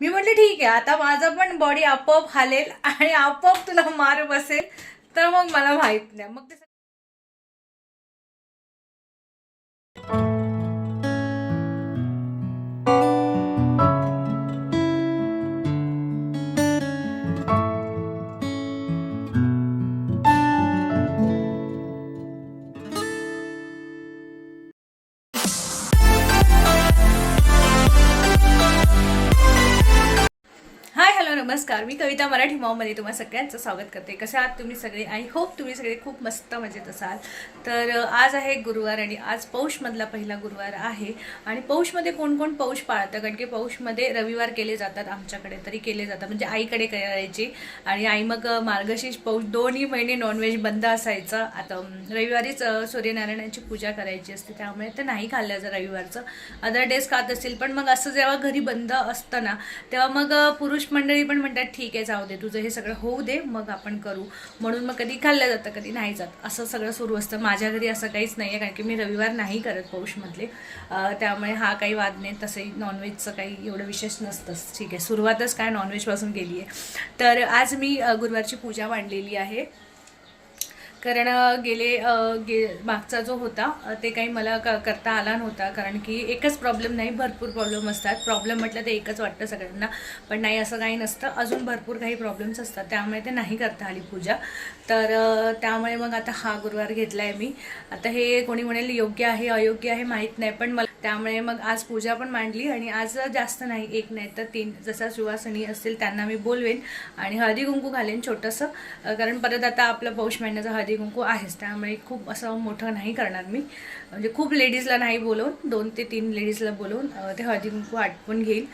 मी म्हटलं ठीक आहे आता माझं पण बॉडी आपोआप हालेल आणि आपोआप तुला मार बसेल. तर मग मला माहीत नाही. मग ते नमस्कार मी कविता मराठी मॉममध्ये तुम्हा सगळ्यांचं स्वागत करते. कसे आहात तुम्ही सगळे? आय होप तुम्ही सगळे खूप मस्त मजेत असाल. तर आज आहे गुरुवार आणि आज पौषमधला पहिला गुरुवार आहे. आणि पौषमध्ये कोण कोण पौष पाळतं? कारण की पौषमध्ये रविवार केले जातात आमच्याकडे तरी केले जातात. म्हणजे आईकडे करायचे आणि आई मग मार्गशीर्ष पौष दोन्ही महिने नॉनव्हेज बंद असायचं. आता रविवारीच सूर्यनारायणाची पूजा करायची असते. त्यामुळे ते नाही खाल्लं जर रविवारचं. अदर डेज खात असतील. पण मग असं जेव्हा घरी बंद असतं ना तेव्हा मग पुरुष मंडळी पण म्हणतात ठीक आहे जाऊ दे तुझं हे सगळं होऊ दे मग आपण करू. म्हणून मग कधी खाल्लं जातं कधी नाही जात. असं सगळं सुरू असतं. माझ्या घरी असं काहीच नाही आहे कारण की मी रविवार नाही करत पौषमधले. त्यामुळे हा काही वाद नाही. तसंही नॉनव्हेजचं काही एवढं विशेष नसतंच. ठीक आहे सुरुवातच काय नॉनव्हेजपासून केली आहे तर आज मी गुरुवारची पूजा मांडलेली आहे. कारण गेले गे मागचा जो होता ते काही मला क करता आला नव्हता. कारण की एकच प्रॉब्लेम नाही भरपूर प्रॉब्लेम असतात. प्रॉब्लेम म्हटलं ते एकच वाटतं सगळ्यांना. पण नाही असं काही नसतं. अजून भरपूर काही प्रॉब्लेम्स असतात. त्यामुळे ते नाही करता आली पूजा. तर त्यामुळे मग आता हा गुरुवार घेतला आहे मी. आता हे कोणी म्हणेल योग्य आहे अयोग्य आहे माहीत नाही. पण मला त्यामुळे मग आज पूजा पण मांडली आणि आज जास्त नाही एक नाही तर तीन. जसा सुवासिनी असतील त्यांना मी बोलवेन आणि हळदी कुंकू घालेन छोटंसं. कारण परत आता आपलं पौष महिन्याचं हळदी कुंकू आहेच त्यामुळे खूप असं मोठं नाही करणार मी. म्हणजे खूप लेडीजला नाही बोलवून दोन ते तीन लेडीजला बोलवून ते हळदी कुंकू आटपून घेईल.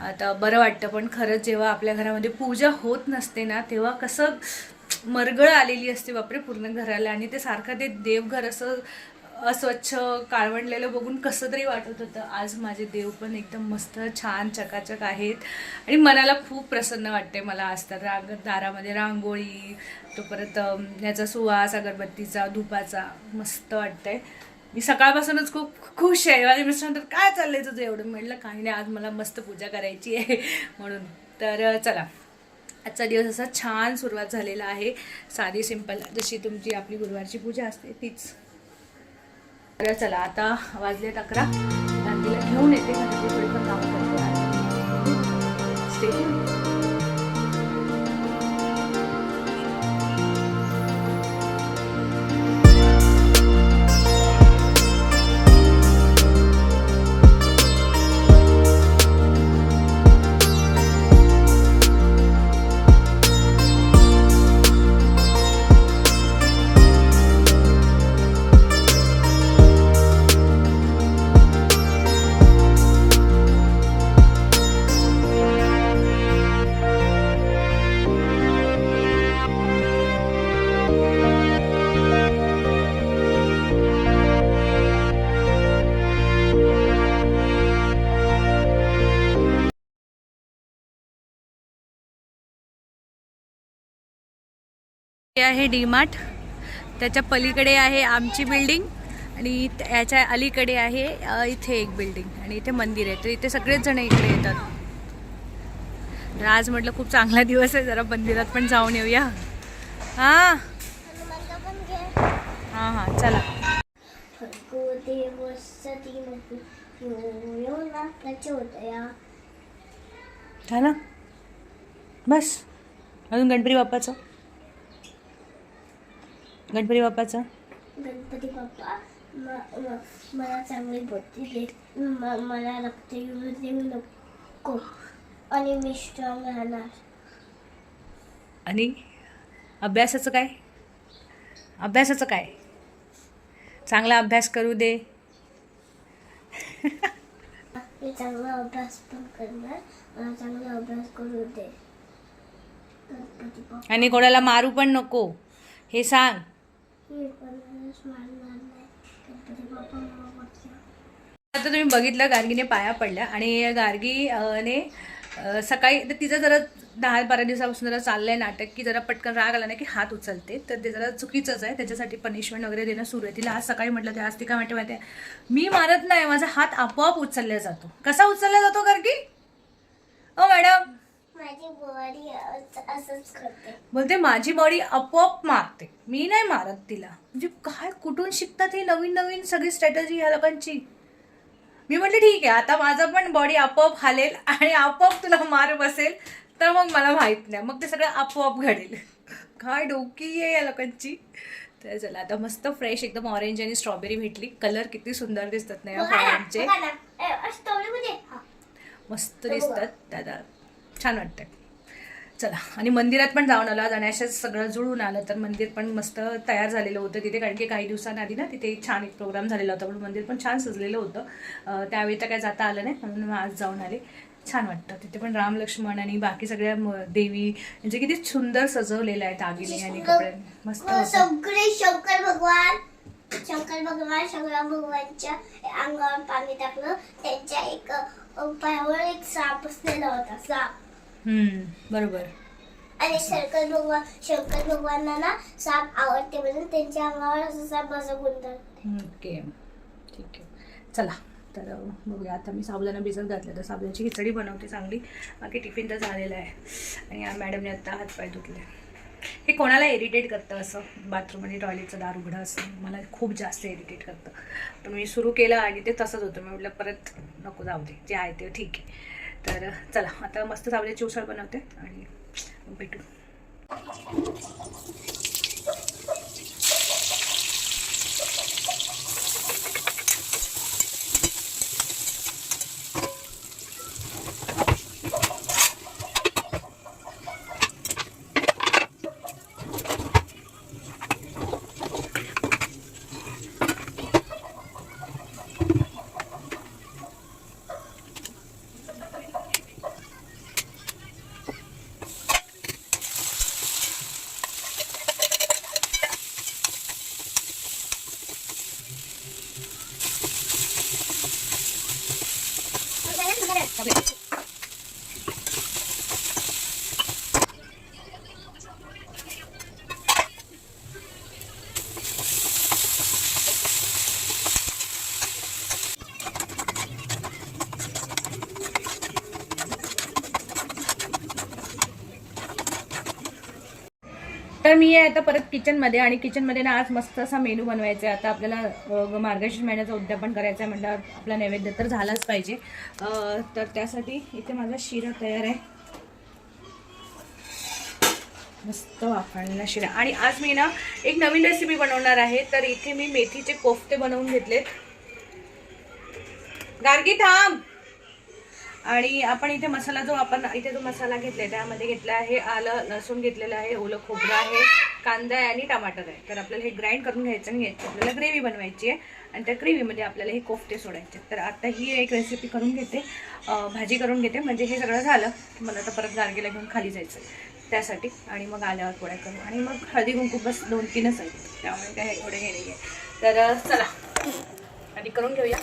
आता बरं वाटतं पण खरंच जेव्हा आपल्या घरामध्ये पूजा होत नसते ना तेव्हा कसं मरगळ आलेली असते बापरे पूर्ण घराला आणि ते सारखं ते देवघर असं अस्वच्छ काळवंडलेलं बघून कसं तरी वाटत होतं. आज माझे देव पण एकदम मस्त छान चकाचक आहेत. आणि मनाला खूप प्रसन्न वाटते मला आज तर. रांग दारामध्ये रांगोळी तो परत याचा सुवास अगरबत्तीचा धुपाचा मस्त वाटतंय. मी सकाळपासूनच खूप खुश आहे. माझे मिस्टर म्हणतात काय चाललंय तुझं? एवढं म्हटलं काही नाही आज मला मस्त पूजा करायची आहे. म्हणून. तर चला. आजचा दिवस असा छान सुरुवात झालेला आहे. साधी सिंपल. जशी तुमची आपली गुरुवारची पूजा असते तीच. तर चला आता वाजलेत अकरा. गांधीला घेऊन येते घरातले पण काम करते. Stay हे आहे डीमार्ट. त्याच्या पलीकडे आहे आमची बिल्डिंग आणि याच्या अलीकडे आहे इथे एक बिल्डिंग आणि इथे मंदिर आहे. तर इथे सगळेच जण इकडे येतात. आज म्हटलं खूप चांगला दिवस आहे जरा मंदिरात पण जाऊन येऊया. हां? हां हां चला. झालं? बस. अजून गणपती बाप्पाचं? गणपती बाप्पाचं? गणपती बाप्पा मला चांगली बुद्धी दे मला रक्त देऊ नको. आणि मी स्ट्रॉंग राहणार. आणि अभ्यासाचं काय? अभ्यासाचं काय? चांगला अभ्यास करू दे. मी चांगला अभ्यास पण करणार मला चांगला अभ्यास करू दे. गणपती बाप्पा. आणि कोणाला मारू पण नको. हे सांग. आता तुम्ही बघितलं गार्गीने पाया पडल्या आणि गार्गी ने सकाळी तर तिचं जरा दहा बारा दिवसापासून जरा चाललंय नाटक की जरा पटकन राग आला नाही की हात उचलते. तर ते जरा चुकीचंच आहे. त्याच्यासाठी पनिशमेंट वगैरे देणं सुरू आहे. तिला आज सकाळी म्हटलं ते आज ती काय म्हणते माहिती आहे? मी मारत नाही माझा हात आपोआप उचलला जातो. कसा उचलला जातो गार्गी? ओ मॅडम! बॉडी असंच करते. बोलते माझी बॉडी आपोआप मारते. मी नाही मारत तिला. म्हणजे काय कुठून शिकतात ही नवीन नवीन सगळी स्ट्रॅटजी ह्या लोकांची? मी म्हटलं ठीक आहे आता माझं पण बॉडी आपोआप हालेल आणि आपोआप तुला मार बसेल तर मग मला माहीत नाही. मग ते सगळं आपोआप घडेल. काय डोकी आहे या लोकांची. तर चला आता मस्त फ्रेश एकदम ऑरेंज आणि स्ट्रॉबेरी भेटली. कलर किती सुंदर दिसतात ना या फळांचे. मस्त दिसतात. दादा छान वाटतंय. चला आणि मंदिरात पण जाऊन आलो. आज आणि असंच सगळं जुळून आलं तर मंदिर पण मस्त तयार झालेलं होतं तिथे कारण की काही दिवसांआधी ना तिथे एक छान एक प्रोग्राम झालेला होता पण मंदिर पण छान सजलेलं होतं. त्यावेळी तर काय जाता आलं नाही म्हणून आज जाऊन आले. छान वाटतं. तिथे पण राम लक्ष्मण आणि बाकी सगळ्या देवी म्हणजे किती सुंदर सजवलेलं आहे दागिने आणि कपडे. मस्त सगळे शंकर भगवान. शंकर भगवान शंकर भगवानच्या अंगावर पाणी टाकलं. त्यांच्या एक पायावर एक साप बसलेला होता साप. हम्म, बरोबर. आणि शंकर भगवान शंकर भगवानला ना साप आवडते म्हणून त्यांच्या अंगावर असं साप बसं गुंतवते ओके. ठीक आहे. चला तर बघूया. आता मी साबुदाणा भिजत घातलं तर साबुदाण्याची खिचडी बनवते चांगली. बाकी टिफिन तर झालेला आहे. आणि या मॅडमने आता हातपाय धुतले. हे कोणाला इरिटेट करतं असं? बाथरूम आणि टॉयलेटचं दार उघडं असं? मला खूप जास्त इरिटेट करतं. तर मी सुरू केलं आणि ते तसंच होतं. मी म्हटलं परत नको जाऊ दे. जे आहे ते ठीक आहे. तर चला आता मस्त साबुदाण्याची उसळ बनवते आणि भेटू तर मी आहे आता परत किचनमध्ये आणि किचनमध्ये ना आज मस्त असा मेनू बनवायचा आहे. आता आपल्याला मार्गशीर्ष महिन्याचं उद्यापन करायचं आहे म्हटलं आपला नैवेद्य तर झालाच पाहिजे. तर त्यासाठी इथे माझा शिरा तयार आहे. मस्त वाफाळलेला शिरा. आणि आज मी ना एक नवीन रेसिपी बनवणार आहे. तर इथे मी मेथीचे कोफ्ते बनवून घेतलेत. गार्गी थांब! आणि आपण इथे मसाला जो आपण इथे जो मसाला घेतलाय त्यामध्ये घेतला आहे आलं लसूण घेतलेलं आहे ओलं खोबरं आहे. कांदा आहे आणि टमाटर आहे. तर आपल्याला हे ग्राइंड करून घ्यायचं आणि याची आपल्याला ग्रेव्ही बनवायची आहे. आणि त्या ग्रेव्हीमध्ये आपल्याला हे कोफ्ते सोडायचे तर आता ही एक रेसिपी करून घेते. भाजी करून घेते. म्हणजे हे सगळं झालं. की मला आता परत गारगेला घेऊन खाली जायचं त्यासाठी. आणि मग आल्यावर पोळ्या करू आणि मग हळदी कुंकू बस दोन तीनच आहेत. त्यामुळे काय हे थोडे हे नाही आहे तर चला. आधी करून घेऊया.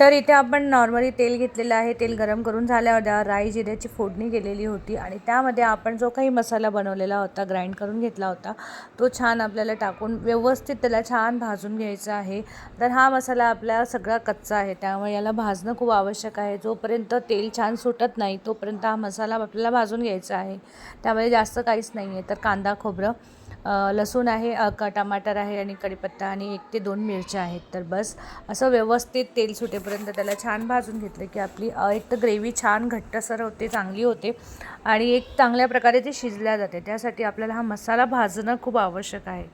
तर इथे आपण नॉर्मली तेल घेतलेलं आहे. तेल गरम करून झाल्यावर त्या राई जिऱ्याची फोडणी केलेली होती आणि त्यामध्ये आपण जो काही मसाला बनवलेला होता ग्राइंड करून घेतला होता तो छान आपल्याला टाकून व्यवस्थित त्याला छान भाजून घ्यायचा आहे. तर हा मसाला आपला सगळा कच्चा आहे. त्यामुळे याला भाजणं खूप आवश्यक आहे. जोपर्यंत तेल छान सुटत नाही तोपर्यंत हा मसाला आपल्याला भाजून घ्यायचा आहे. त्यामध्ये जास्त काहीच नाही आहे तर कांदा खोबरं लसूण आहे क टमाटर आहे आणि कढीपत्ता आणि एक ते दोन मिरच्या आहेत. तर बस असं व्यवस्थित तेल सुटेपर्यंत त्याला छान भाजून घेतलं की आपली एक तर ग्रेव्ही छान घट्टसर होते चांगली होते आणि एक चांगल्या प्रकारे ती शिजल्या जाते. त्यासाठी आपल्याला हा मसाला भाजणं खूप आवश्यक आहे.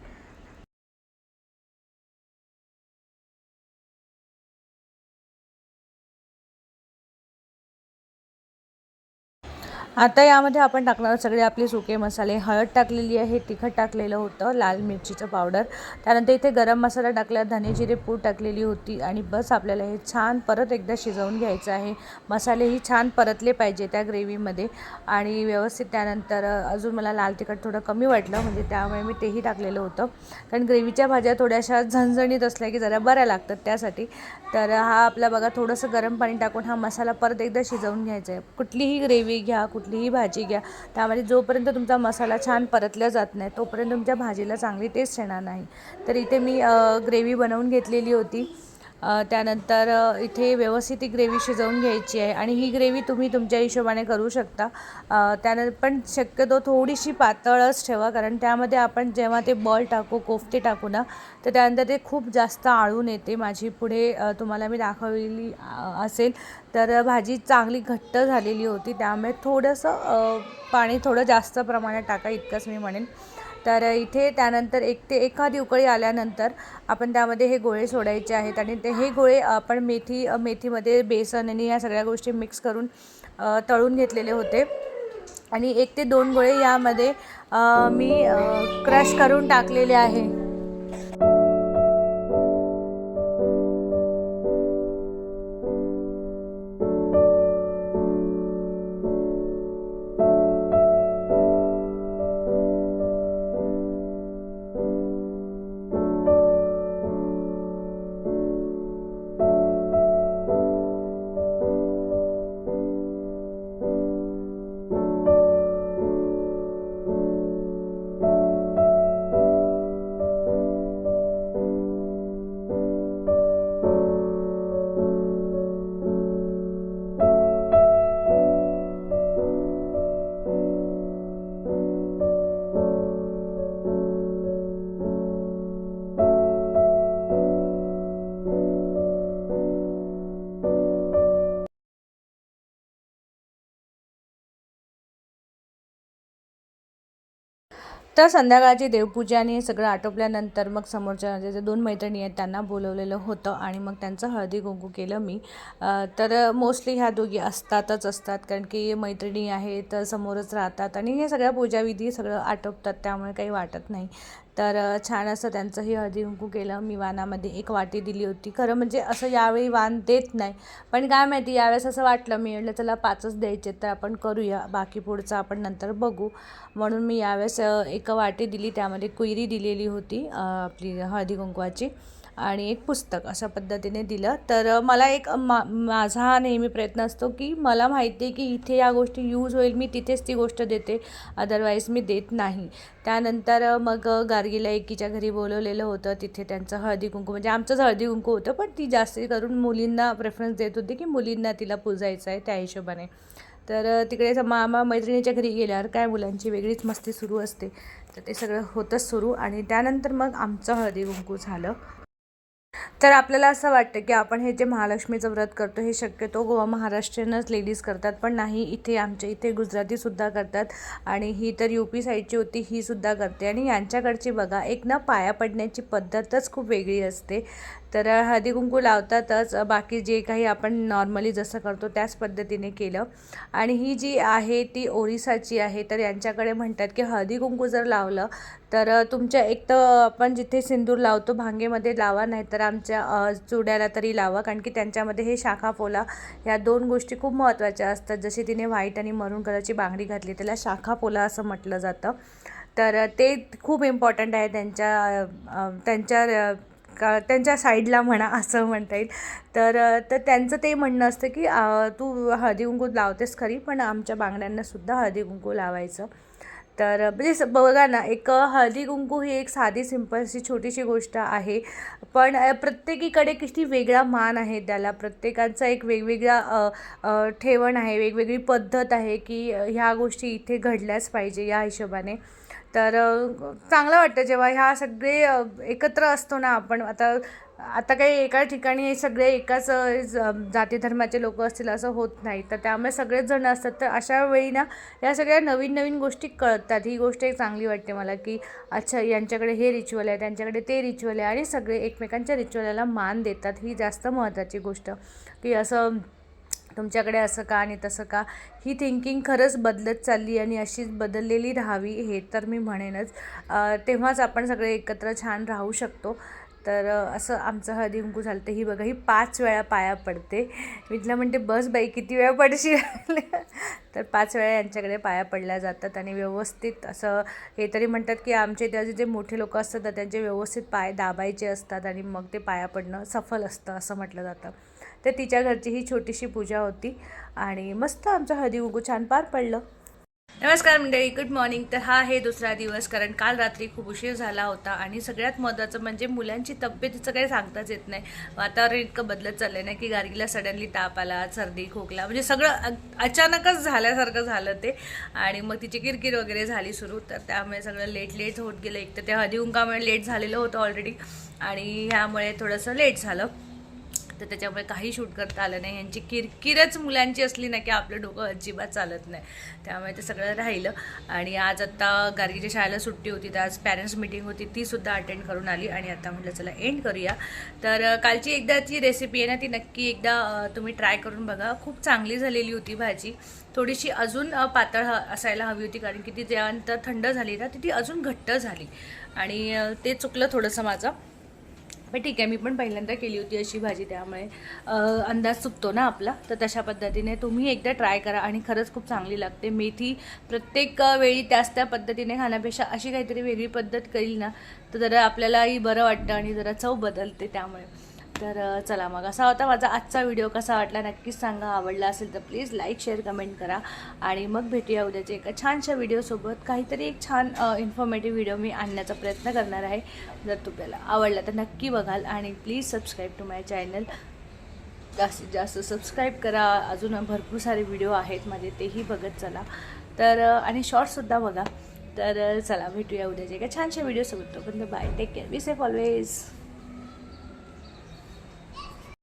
आता यामध्ये आपण टाकणार सगळे आपले सुके मसाले. हळद टाकलेली आहे तिखट टाकलेलं होतं लाल मिरचीचं पावडर त्यानंतर इथे गरम मसाला टाकला धने जिरे पूड टाकलेली होती आणि बस आपल्याला हे छान परत एकदा शिजवून घ्यायचं आहे. मसालेही छान परतले पाहिजे त्या ग्रेव्हीमध्ये आणि व्यवस्थित त्यानंतर अजून मला लाल तिखट थोडं कमी वाटलं म्हणजे त्यामुळे मी तेही टाकलेलं होतं. कारण ग्रेव्हीच्या भाज्या थोड्याशा झणझणीत असल्या की जरा बऱ्या लागतात त्यासाठी. तर हा आपला बघा थोडंसं गरम पाणी टाकून हा मसाला परत एकदा शिजवून घ्यायचा आहे. कुठलीही ग्रेव्ही घ्या कुठलीही भाजी घ्या. त्यामध्ये जोपर्यंत तुमचा मसाला छान परतला जात नाही तोपर्यंत तुमच्या भाजीला चांगली टेस्ट येणार नाही. तर इथे मी ग्रेव्ही बनवून घेतलेली होती. त्यानंतर इथे व्यवस्थित ही ग्रेव्ही शिजवून घ्यायची आहे आणि ही ग्रेव्ही तुम्ही तुमच्या हिशोबाने करू शकता. अ, त्यानंतर पण शक्यतो थोडीशी पातळच ठेवा कारण त्यामध्ये आपण जेव्हा ते बॉल टाकू कोफ्ते टाकू ना तर त्यानंतर ते खूप जास्त आळून येते. माझी पुढे तुम्हाला मी दाखवलेली असेल तर भाजी चांगली घट्ट झालेली होती. त्यामुळे थोडंसं पाणी थोडं जास्त प्रमाणात टाका इतकंच मी म्हणेन. तर इथे त्यानंतर एक ते एखादी उकळी आल्यानंतर आपण त्यामध्ये हे गोळे सोडायचे आहेत आणि ते हे गोळे आपण मेथी मेथीमध्ये बेसन आणि या सगळ्या गोष्टी मिक्स करून तळून घेतलेले होते. आणि एक ते दोन गोळे यामध्ये मी क्रश करून टाकलेले आहे. तर संध्याकाळची देवपूजा आणि सगळं आटोपल्यानंतर मग समोरच्या जे दोन मैत्रिणी आहेत त्यांना बोलवलेलं होतं आणि मग त्यांचं हळदी कुंकू केलं मी. तर मोस्टली ह्या दोघी असतातच असतात कारण की मैत्रिणी आहेत समोरच राहतात आणि हे सगळ्या पूजाविधी सगळं आटोपतात त्यामुळे काही वाटत नाही. तर छान असं त्यांचंही हळदीकुंकू केलं. मी वानामध्ये एक वाटी दिली होती. खरं म्हणजे असं यावेळी वान देत नाही. पण काय माहिती यावेळेस असं वाटलं मी म्हटलं चला पाचच द्यायचे तर आपण करूया. बाकी पुढचं आपण नंतर बघू. म्हणून मी यावेळेस एक वाटी दिली. त्यामध्ये कुयरी दिलेली होती आपली हळदी कुंकवाची. आणि एक पुस्तक अशा पद्धतीने दिलं. तर मला एक मा माझा हा नेहमी प्रयत्न असतो की मला माहिती आहे की इथे या गोष्टी यूज होईल मी तिथेच ती गोष्ट देते अदरवाईज मी देत नाही. त्यानंतर मग गार्गीला एकीच्या घरी बोलवलेलं होतं तिथे त्यांचं हळदी कुंकू म्हणजे आमचंच हळदी कुंकू होतं पण ती जास्त करून मुलींना प्रेफरन्स देत होती की मुलींना तिला पूजायचं आहे त्या हिशोबाने. तर तिकडे मामा मैत्रिणीच्या घरी गेल्यावर काय मुलांची वेगळीच मस्ती सुरू असते. तर ते सगळं होतंच सुरू आणि त्यानंतर मग आमचं हळदी कुंकू झालं. तर आपल्याला असं वाटतं की आपण हे जे महालक्ष्मीचं व्रत करतो हे शक्यतो गोवा महाराष्ट्रीयनच लेडीज करतात पण नाही इथे आमच्या इथे गुजरातीसुद्धा करतात आणि ही तर यू पी साईडची होती ही सुद्धा करते. आणि यांच्याकडची बघा एक ना पाया पडण्याची पद्धतच खूप वेगळी असते. तर हळदी कुंकू लावतातच. बाकी जे काही आपण नॉर्मली जसं करतो त्याच पद्धतीने केलं. आणि ही जी आहे ती ओरिसाची आहे. तर यांच्याकडे म्हणतात की हळदी कुंकू जर लावलं तर तुमच्या एक तर आपण जिथे सिंदूर लावतो भांगेमध्ये लावा नाही तर आमच्या चुड्याला तरी लावा. कारण की त्यांच्यामध्ये हे शाखा पोला ह्या दोन गोष्टी खूप महत्त्वाच्या असतात. जशी तिने व्हाईट आणि मरून कलरची बांगडी घातली त्याला शाखा पोला असं म्हटलं जातं. तर ते खूप इम्पॉर्टंट आहे त्यांच्या त्यांच्या का त्यांच्या साईडला म्हणा असं म्हणता येईल. तर तर त्यांचं ते म्हणणं असतं की तू हळदीकुंकू लावतेस खरी पण आमच्या बांगड्यांनासुद्धा हळदीकुंकू लावायचं. तर म्हणजे बघा ना एक हळदी कुंकू ही एक साधी सिंपल छोटीशी गोष्ट आहे. पण प्रत्येकीकडे किती वेगळा मान आहे त्याला. प्रत्येकाचा एक वेगवेगळा ठेवण आहे वेगवेगळी पद्धत आहे की ह्या गोष्टी इथे घडल्याच पाहिजे या हिशोबाने. तर चांगलं वाटतं जेव्हा ह्या सगळे एकत्र असतो ना आपण. आता आता काही एका ठिकाणी सगळे एकाच ज- जाती धर्माचे लोक असतील असं होत नाही. तर त्यामुळे सगळेच जण असतात. तर अशा वेळी ना या सगळ्या नवीन नवीन गोष्टी कळतात. ही गोष्ट एक चांगली वाटते मला की अच्छा यांच्याकडे हे रिच्युअल आहे त्यांच्याकडे ते रिच्युअल आहे आणि सगळे एकमेकांच्या रिच्युअलला मान देतात. ही जास्त महत्त्वाची गोष्ट. की असं तुमच्याकडे असं का आणि तसं का? ही थिंकिंग खरंच बदलत चालली आणि अशीच बदललेली राहावी हे तर मी म्हणेनच. तेव्हाच आपण सगळे एकत्र छान राहू शकतो. तर असं आमचं हळदी कुंकू झालं तर ही बघा ही पाच वेळा पाया पडते. मी तिला म्हणते बस बाई किती वेळा पडशील? तर पाच वेळा यांच्याकडे पाया पडल्या जातात आणि व्यवस्थित असं हे तरी म्हणतात की आमच्या इथे जे मोठे लोक असतात त्यांचे व्यवस्थित पाय दाबायचे असतात आणि मग ते पाया पडणं सफल असतं असं म्हटलं जातं. तर तिच्या घरची ही छोटीशी पूजा होती आणि मस्त आमचं हळदी कुंकू छान पार पडलं. नमस्कार मंडळी गुड मॉर्निंग तर हा आहे दुसरा दिवस कारण काल रात्री खूप उशीर झाला होता आणि सगळ्यात महत्त्वाचं म्हणजे मुलांची तब्येतीचं काही सांगताच येत नाही. वातावरण इतकं बदलत चाललं नाही की गार्गीला सडनली ताप आला सर्दी खोकला म्हणजे सगळं अचानकच झाल्यासारखं झालं ते. आणि मग तिची किरकिर वगैरे झाली सुरू तर त्यामुळे सगळं लेट लेट होत गेलं. एक तर त्या हळदीकुंकामुळे लेट झालेलं होतं ऑलरेडी आणि ह्यामुळे थोडंसं लेट झालं. तर त्याच्यामुळे काही शूट करता आलं नाही. यांची किरकिरच मुलांची असली ना की आपलं डोकं अजिबात चालत नाही. त्यामुळे ते सगळं राहिलं. आणि आज आता गार्गीच्या शाळेला सुट्टी होती तर आज पॅरेंट्स मिटिंग होती ती सुद्धा अटेंड करून आली. आणि आता म्हटलं चला एंड करूया. तर कालची एकदाची रेसिपी आहे ना ती नक्की एकदा तुम्ही ट्राय करून बघा. खूप चांगली झालेली होती भाजी. थोडीशी अजून पातळ ह असायला हवी होती कारण की ती त्यानंतर थंड झाली ना ती ती अजून घट्ट झाली. आणि ते चुकलं थोडंसं माझं. पण ठीक आहे मी पण पहिल्यांदा केली होती अशी भाजी त्यामुळे अंदाज चुकतो ना आपला. तर तशा पद्धतीने तुम्ही एकदा ट्राय करा आणि खरंच खूप चांगली लागते. मेथी प्रत्येक वेळी त्याच त्या पद्धतीने खाण्यापेक्षा अशी काहीतरी वेगळी पद्धत करील ना तर जरा आपल्यालाही बरं वाटतं आणि जरा चव बदलते त्यामुळे. तर चला मग असा होता माझा आजचा व्हिडिओ कसा वाटला नक्कीच सांगा. आवडला असेल तर प्लीज लाईक शेअर कमेंट करा. आणि मग भेटूया उद्याच्या एका छानशा व्हिडिओसोबत काहीतरी एक छान इन्फॉर्मेटिव्ह व्हिडिओ मी आणण्याचा प्रयत्न करणार आहे. जर तुम्हाला आवडला तर नक्की बघाल. आणि please subscribe to my channel जास्तीत जास्त सबस्क्राईब करा. अजून भरपूर सारे व्हिडिओ आहेत माझे तेही बघत चला. तर आणि शॉर्ट्ससुद्धा बघा. तर चला भेटूया उद्याच्या एका छानशा व्हिडिओसोबत तोपर्यंत bye take care be safe always